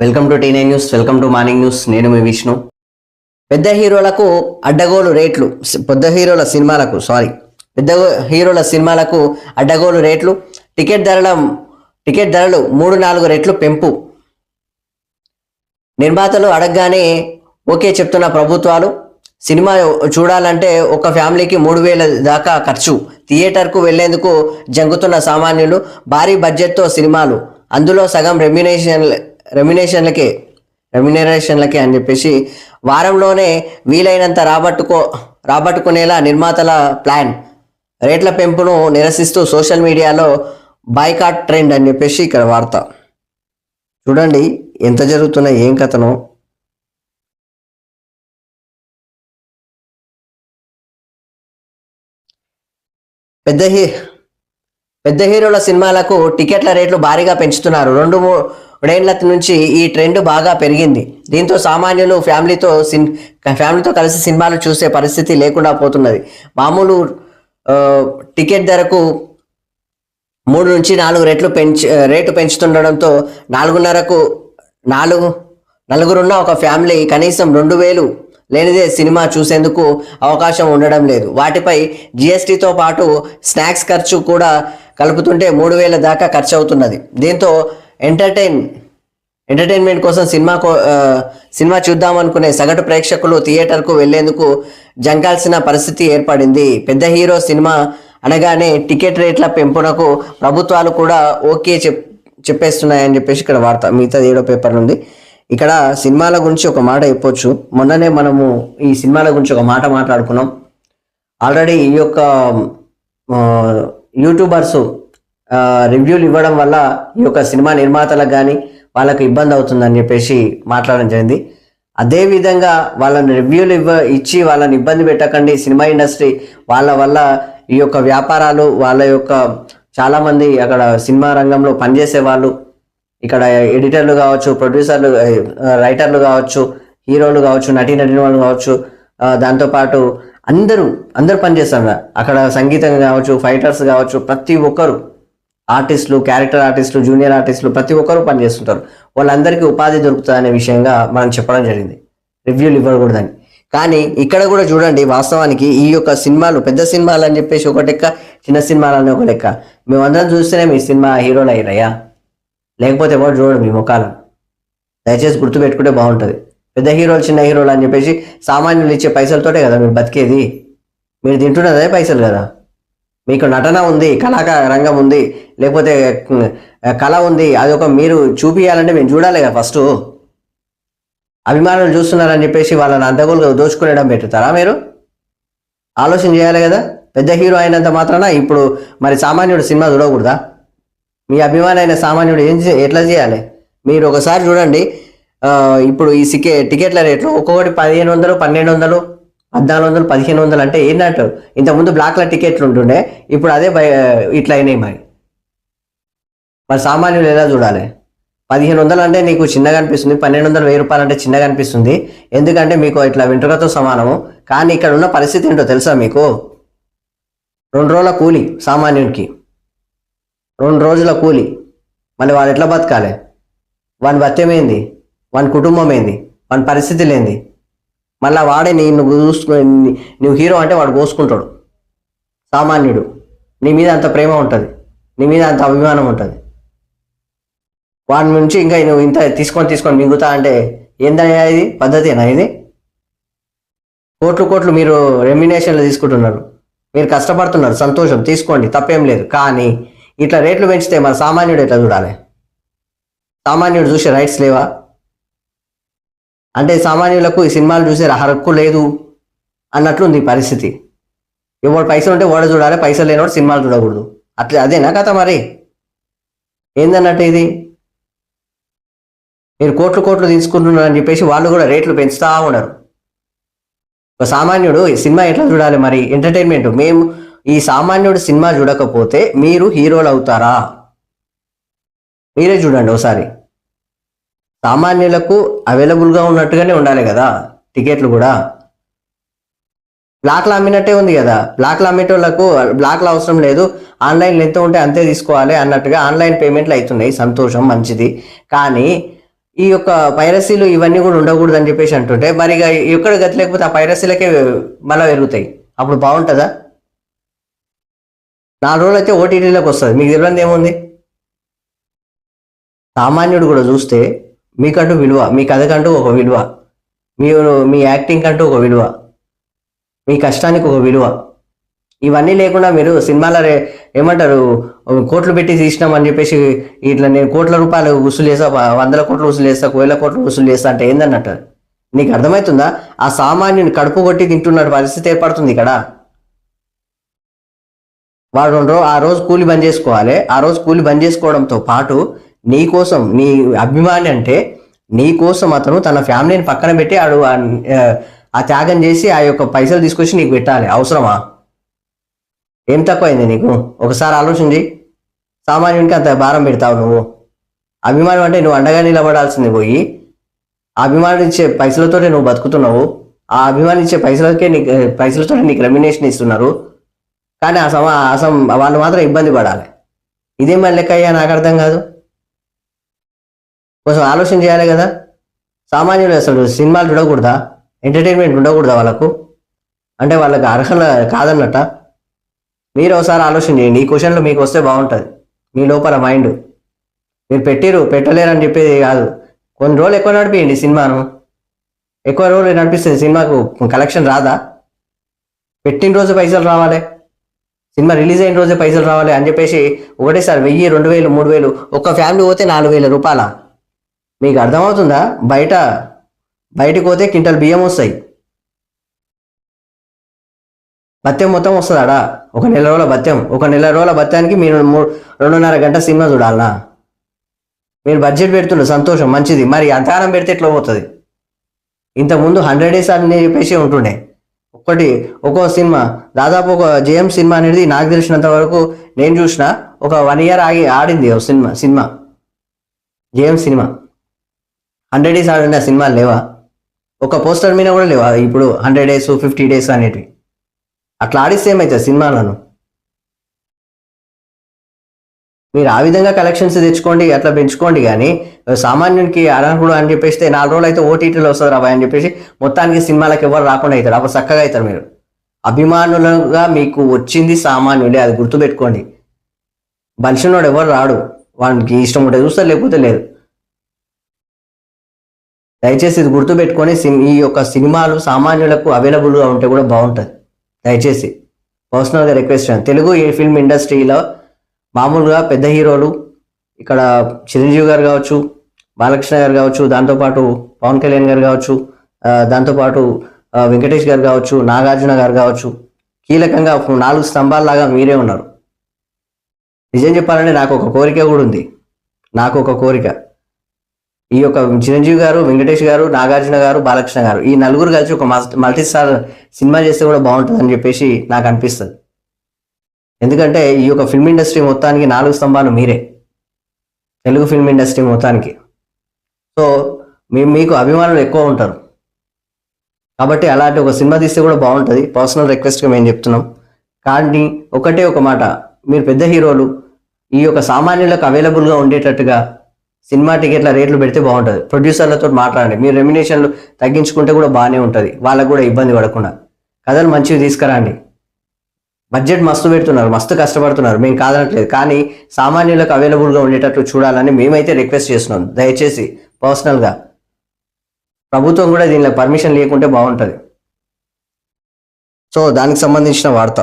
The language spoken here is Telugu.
Welcome to టీనే news welcome to morning news. నేను మీ విష్ణు. పెద్ద హీరోలకు అడ్డగోలు రేట్లు పెద్ద హీరోల సినిమాలకు సారీ పెద్ద హీరోల సినిమాలకు అడ్డగోలు రేట్లు టికెట్ ధరల టికెట్ ధరలు మూడు నాలుగు రెట్లు పెంపు. నిర్మాతలు అడగగానే ఓకే చెప్తున్న ప్రభుత్వాలు సినిమా చూడాలంటే ఒక ఫ్యామిలీకి మూడు వేల దాకా ఖర్చు థియేటర్కు వెళ్ళేందుకు జంగుతున్న సామాన్యులు భారీ బడ్జెట్తో సినిమాలు అందులో సగం రెమ్యునేషన్ రెమ్యునేషన్లకే రెమ్యునరేషన్లకే అని చెప్పేసి వారంలోనే వీలైనంత రాబట్టుకో రాబట్టుకునేలా నిర్మాతల ప్లాన్. రేట్ల పెంపును నిరసిస్తూ సోషల్ మీడియాలో బైకాట్ ట్రెండ్ అని చెప్పేసి ఇక్కడ వార్త. చూడండి ఎంత జరుగుతున్నా ఏం కథనో. పెద్ద హీ పెద్ద హీరోల సినిమాలకు టికెట్ల రేట్లు భారీగా పెంచుతున్నారు. రెండు మూడేళ్ళ నుంచి ఈ ట్రెండ్ బాగా పెరిగింది. దీంతో సామాన్యులు ఫ్యామిలీతో సిన్ ఫ్యామిలీతో కలిసి సినిమాలు చూసే పరిస్థితి లేకుండా పోతున్నది. మామూలు టికెట్ ధరకు మూడు నుంచి నాలుగు రెట్లు పెంచి రేటు పెంచుతుండడంతో నాలుగున్నరకు నాలుగు నలుగురున్న ఒక ఫ్యామిలీ కనీసం రెండు వేలు లేనిదే సినిమా చూసేందుకు అవకాశం ఉండడం లేదు. వాటిపై జిఎస్టీతో పాటు స్నాక్స్ ఖర్చు కూడా కలుపుతుంటే మూడు వేల దాకా ఖర్చు అవుతున్నది దీంతో ఎంటర్టైన్ ఎంటర్టైన్మెంట్ కోసం సినిమా కో- ఆ, సినిమా చూద్దామనుకునే సగటు ప్రేక్షకులు థియేటర్కు వెళ్ళేందుకు జంకాల్సిన పరిస్థితి ఏర్పడింది. పెద్ద హీరో సినిమా అనగానే టికెట్ రేట్ల పెంపునకు ప్రభుత్వాలు కూడా ఓకే చెప్ చెప్పేస్తున్నాయని చెప్పేసి ఇక్కడ వార్త మిగతా ఏడో పేపర్ ఉంది ఇక్కడ సినిమాల గురించి ఒక మాట చెప్పొచ్చు. మొన్ననే మనము ఈ సినిమాల గురించి ఒక మాట మాట్లాడుకున్నాం. ఆల్రెడీ ఈ యొక్క యూట్యూబర్స్ రివ్యూలు ఇవ్వడం వల్ల ఈ యొక్క సినిమా నిర్మాతలకు కానీ వాళ్ళకు ఇబ్బంది అవుతుందని చెప్పేసి మాట్లాడడం జరిగింది. అదేవిధంగా వాళ్ళని రివ్యూలు ఇవ్వ ఇచ్చి వాళ్ళని ఇబ్బంది పెట్టకండి. సినిమా ఇండస్ట్రీ వాళ్ళ వల్ల ఈ యొక్క వ్యాపారాలు వాళ్ళ యొక్క చాలామంది అక్కడ సినిమా రంగంలో పనిచేసే వాళ్ళు ఇక్కడ ఎడిటర్లు కావచ్చు ప్రొడ్యూసర్లు రైటర్లు కావచ్చు హీరోలు కావచ్చు నటీ నటిన వాళ్ళు కావచ్చు దాంతోపాటు అందరూ అందరూ పనిచేస్తారు. అక్కడ సంగీతం కావచ్చు ఫైటర్స్ కావచ్చు ప్రతి ఒక్కరు ఆర్టిస్టులు క్యారెక్టర్ ఆర్టిస్టులు జూనియర్ ఆర్టిస్టులు ప్రతి ఒక్కరూ పనిచేస్తుంటారు. వాళ్ళందరికీ ఉపాధి దొరుకుతుందనే విషయంగా మనం చెప్పడం జరిగింది. రివ్యూలు ఇవ్వకూడదని. కానీ ఇక్కడ కూడా చూడండి వాస్తవానికి ఈ యొక్క సినిమాలు పెద్ద సినిమాలు అని చెప్పేసి ఒక లెక్క చిన్న సినిమాలు అని ఒక లెక్క. మేమందరం చూస్తేనే మీ సినిమా హీరోలు అయ్యారయ్యా. లేకపోతే ఎవరు చూడండి మీ ముఖాలను దయచేసి గుర్తుపెట్టుకుంటే బాగుంటుంది. పెద్ద హీరోలు చిన్న హీరోలు అని చెప్పేసి సామాన్యులు ఇచ్చే పైసలతోటే కదా మీరు బతికేది? మీరు తింటున్నదే పైసలు కదా? మీకు నటన ఉంది కళాక రంగం ఉంది లేకపోతే కళ ఉంది అది ఒక మీరు చూపించాలంటే మేము చూడాలి కదా ఫస్ట్. అభిమానులు చూస్తున్నారని చెప్పేసి వాళ్ళని అంతగోలుగా దోచుకునేయడం పెట్టుతారా మీరు? ఆలోచన చేయాలి కదా? పెద్ద హీరో అయినంత మాత్రాన? ఇప్పుడు మరి సామాన్యుడు సినిమా చూడకూడదా? మీ అభిమాని అయిన సామాన్యుడు ఏం ఎట్లా చేయాలి? మీరు ఒకసారి చూడండి. ఇప్పుడు ఈ సికే టికెట్ల రేట్లు ఒక్కొక్కటి పదిహేను వందలు పన్నెండు వందలు పద్నాలుగు వందలు పదిహేను వందలు అంటే ఏంటంటే ఇంతకుముందు బ్లాక్ల టికెట్లు ఉంటుండే ఇప్పుడు అదే ఇట్లా అయినాయి మరి. మరి సామాన్యులు ఎలా చూడాలి? పదిహేను వందలు అంటే నీకు చిన్నగా అనిపిస్తుంది పన్నెండు వందలు వెయ్యి రూపాయలు అంటే చిన్నగా అనిపిస్తుంది. ఎందుకంటే మీకు ఇట్లా వెంట్రుకతో సమానము. కానీ ఇక్కడ ఉన్న పరిస్థితి ఏంటో తెలుసా మీకు? రెండు రోజుల కూలి సామాన్యుడికి రెండు రోజుల కూలి. మళ్ళీ వాడు ఎట్లా బతకాలి? వాని బత్యమేంది వాని కుటుంబం ఏంది? వాని పరిస్థితి ఏంది? మళ్ళా వాడే నీ నువ్వు చూసుకు నువ్వు హీరో అంటే వాడు కోసుకుంటాడు. సామాన్యుడు. నీ మీద అంత ప్రేమ ఉంటుంది. నీ మీద అంత అభిమానం ఉంటుంది. వాడి నుంచి ఇంకా నువ్వు ఇంత తీసుకొని తీసుకొని మింగుతా అంటే ఏందయ్యా ఇది? పద్ధతేనా ఇది? కోట్లు కోట్లు మీరు రెమ్యునేషన్లు తీసుకుంటున్నారు. మీరు కష్టపడుతున్నారు. సంతోషం. తీసుకోండి. తప్పేం లేదు. కానీ ఇట్లా రేట్లు పెంచితే మన సామాన్యుడు ఎట్లా చూడాలి? సామాన్యుడు చూసే రైట్స్ లేవా? అంటే సామాన్యులకు ఈ సినిమాలు చూసే హక్కు లేదు అన్నట్లుంది ఈ పరిస్థితి. ఎవడు పైసలు ఉంటే వాడు చూడాలి పైసలు లేనివాడు సినిమాలు చూడకూడదు. అట్లా అదేనా కథ మరి? ఏందన్నట్టు ఇది? మీరు కోట్లు కోట్లు తీసుకుంటున్నారని చెప్పేసి వాళ్ళు కూడా రేట్లు పెంచుతూ ఉన్నారు. ఒక సామాన్యుడు ఈ సినిమా ఎట్లా చూడాలి మరి? ఎంటర్టైన్మెంట్ మేము ఈ సామాన్యుడు సినిమా చూడకపోతే మీరు హీరోలు అవుతారా? మీరే చూడండి ఒకసారి. సామాన్యులకు అవైలబుల్గా ఉన్నట్టుగానే ఉండాలి కదా టికెట్లు కూడా. బ్లాక్లో అమ్మినట్టే ఉంది కదా బ్లాక్లో అమ్మేటోళ్ళకు బ్లాక్లు అవసరం లేదు ఆన్లైన్లో ఎంత ఉంటే అంతే తీసుకోవాలి అన్నట్టుగా ఆన్లైన్ పేమెంట్లు అవుతున్నాయి సంతోషం మంచిది. కానీ ఈ యొక్క పైరసీలు ఇవన్నీ కూడా ఉండకూడదు అని చెప్పేసి అంటుంటే మరి ఇక ఎక్కడ గతి లేకపోతే ఆ పైరసీలకే మళ్ళీ పెరుగుతాయి. అప్పుడు బాగుంటుందా? నాలుగు రోజులు అయితే ఓటీటీలోకి వస్తుంది. మీకు తెలియదు ఏముంది? సామాన్యుడు కూడా చూస్తే మీకంటూ విలువ మీ కథకంటూ ఒక విలువ మీరు మీ యాక్టింగ్ కంటూ ఒక విలువ మీ కష్టానికి ఒక విలువ. ఇవన్నీ లేకుండా మీరు సినిమాలో రే- ఏమంటారు కోట్లు పెట్టి తీసినాం అని చెప్పేసి ఇట్లా నేను కోట్ల రూపాయలు వసూలు చేస్తా వందల కోట్లు వసూలు చేస్తా వేల కోట్లు వసూలు చేస్తా అంటే ఏందన్నట్టు? నీకు అర్థమవుతుందా ఆ సామాన్యుని కడుపు కొట్టి తింటున్న పరిస్థితి ఏర్పడుతుంది ఇక్కడ. వాడు రెండు రోజు ఆ రోజు కూలి బంద్ చేసుకోవాలి ఆ రోజు కూలి బంద్ చేసుకోవడంతో పాటు నీ కోసం నీ అభిమాని అంటే నీ కోసం అతను తన ఫ్యామిలీని పక్కన పెట్టి ఆడు ఆ- త్యాగం చేసి ఆ యొక్క పైసలు తీసుకొచ్చి నీకు పెట్టాలి. అవసరమా? ఏం తక్కువైంది నీకు? ఒకసారి ఆలోచించి. సామాన్యునికి అంత భారం పెడతావు నువ్వు. అభిమానం అంటే నువ్వు అండగా నిలబడాల్సింది పోయి ఆ అభిమానం ఇచ్చే పైసలతోనే నువ్వు బతుకుతున్నావు. ఆ అభిమానం ఇచ్చే పైసలకే నీకు పైసలతో నీకు రెమ్యునేషన్ ఇస్తున్నారు. కానీ ఆ సమా ఆ సమ వాళ్ళు మాత్రం ఇబ్బంది పడాలి. ఇదేం మళ్ళీ లెక్క అయ్యా నాకు అర్థం కాదు. కొంచెం ఆలోచన చేయాలి కదా. సామాన్యులు అసలు సినిమాలు చూడకూడదా? ఎంటర్టైన్మెంట్ ఉండకూడదా వాళ్ళకు? అంటే వాళ్ళకి అర్హత కాదన్నట్ట. మీరు ఒకసారి ఆలోచన చేయండి. ఈ క్వశ్చన్లు మీకు వస్తే బాగుంటుంది. మీ లోపల మైండ్ మీరు పెట్టిరు పెట్టలేరని చెప్పేది కాదు. కొన్ని రోజులు ఎక్కువ నడిపియండి సినిమాను. ఎక్కువ రోజులు నడిపిస్తుంది సినిమాకు కలెక్షన్ రాదా? పెట్టిన రోజు పైసలు రావాలి. సినిమా రిలీజ్ అయిన రోజే పైసలు రావాలి అని చెప్పేసి ఒకటేసారి వెయ్యి రెండు వేలు మూడు వేలు ఒక్క ఫ్యామిలీ పోతే నాలుగు వేల రూపాయల? మీకు అర్థమవుతుందా? బయట బయటకు పోతే క్వింటల్ బియ్యం వస్తాయి. భత్యం మొత్తం వస్తుందాడా ఒక నెల రోజుల భత్యం ఒక నెల రోజుల భత్యానికి మీరు రెండున్నర గంట సినిమా చూడాలనా? మీరు బడ్జెట్ పెడుతున్నారు సంతోషం మంచిది. మరి అంతగానం పెడితే ఎట్లా పోతుంది? ఇంతకుముందు హండ్రెడ్ డేస్ అని చెప్పేసి ఉంటుండే. ఒకటి ఒక్కో సినిమా దాదాపు ఒక జేఎం సినిమా అనేది నాకు తెలిసినంత వరకు నేను చూసిన ఒక వన్ ఇయర్ ఆగి ఆడింది ఒక సినిమా సినిమా. జేఎం సినిమా. హండ్రెడ్ డేస్ ఆడిన సినిమాలు లేవా? ఒక పోస్టర్ మీద కూడా లేవా? ఇప్పుడు హండ్రెడ్ డేస్ ఫిఫ్టీ డేస్ అనేటివి. అట్లా ఆడిస్తే ఏమవుతుంది సినిమాలను? మీరు ఆ విధంగా కలెక్షన్స్ తెచ్చుకోండి అట్లా పెంచుకోండి కానీ సామాన్యునికి అర్హుడు అని చెప్పేస్తే నాలుగు రోజులు అయితే ఓటీటీలో వస్తుంది రాబాయ్ అని చెప్పేసి మొత్తానికి సినిమాలకు ఎవరు రాకుండా అవుతారు? అప్పుడు చక్కగా అవుతారు మీరు. అభిమానులుగా మీకు వచ్చింది సామాన్యుడే అది గుర్తుపెట్టుకోండి. బలిసినోడు ఎవరు రాడు? వానికి ఇష్టం ఉంటే చూస్తారు లేకపోతే లేదు. దయచేసి ఇది గుర్తుపెట్టుకొని సిన్- ఈ యొక్క సినిమాలు సామాన్యులకు అవైలబుల్గా ఉంటే కూడా బాగుంటుంది. దయచేసి పర్సనల్గా రిక్వెస్ట్ చేయండి. తెలుగు ఈ ఫిల్మ్ ఇండస్ట్రీలో మామూలుగా పెద్ద హీరోలు ఇక్కడ చిరంజీవి గారు కావచ్చు బాలకృష్ణ గారు కావచ్చు దాంతోపాటు పవన్ కళ్యాణ్ గారు కావచ్చు దాంతోపాటు వెంకటేష్ గారు కావచ్చు నాగార్జున గారు కావచ్చు కీలకంగా నాలుగు స్తంభాల్లాగా మీరే ఉన్నారు. నిజం చెప్పాలంటే నాకు ఒక కోరిక కూడా ఉంది. నాకు ఒక కోరిక. ఈ యొక్క చిరంజీవి గారు వెంకటేష్ గారు నాగార్జున గారు బాలకృష్ణ గారు ఈ నలుగురు కలిసి ఒక మల్టీ స్టార్ సినిమా చేస్తే కూడా బాగుంటుంది అని చెప్పేసి నాకు అనిపిస్తుంది. ఎందుకంటే ఈ యొక్క ఫిల్మ్ ఇండస్ట్రీ మొత్తానికి నాలుగు స్తంభాలు మీరే. తెలుగు ఫిల్మ్ ఇండస్ట్రీ మొత్తానికి. సో మీ మీకు అభిమానులు ఎక్కువ ఉంటారు. కాబట్టి అలాంటి ఒక సినిమా తీస్తే కూడా బాగుంటుంది. పర్సనల్ రిక్వెస్ట్గా మేము చెప్తున్నాం. కానీ ఒకటే ఒక మాట. మీరు పెద్ద హీరోలు ఈ యొక్క సామాన్యులకు అవైలబుల్గా ఉండేటట్టుగా సినిమా టికెట్ల రేట్లు పెడితే బాగుంటుంది. ప్రొడ్యూసర్లతో మాట్లాడండి. మీరు రెమ్యునేషన్లు తగ్గించుకుంటే కూడా బాగానే ఉంటుంది. వాళ్ళకు కూడా ఇబ్బంది పడకుండా. కథలు మంచివి తీసుకురండి. బడ్జెట్ మస్తు పెడుతున్నారు. మస్తు కష్టపడుతున్నారు. మేము కాదనట్లేదు. కానీ సామాన్యులకు అవైలబుల్గా ఉండేటట్లు చూడాలని మేమైతే రిక్వెస్ట్ చేస్తున్నాం. దయచేసి పర్సనల్గా. ప్రభుత్వం కూడా దీనిలో పర్మిషన్ లేకుంటే బాగుంటుంది. సో దానికి సంబంధించిన వార్త.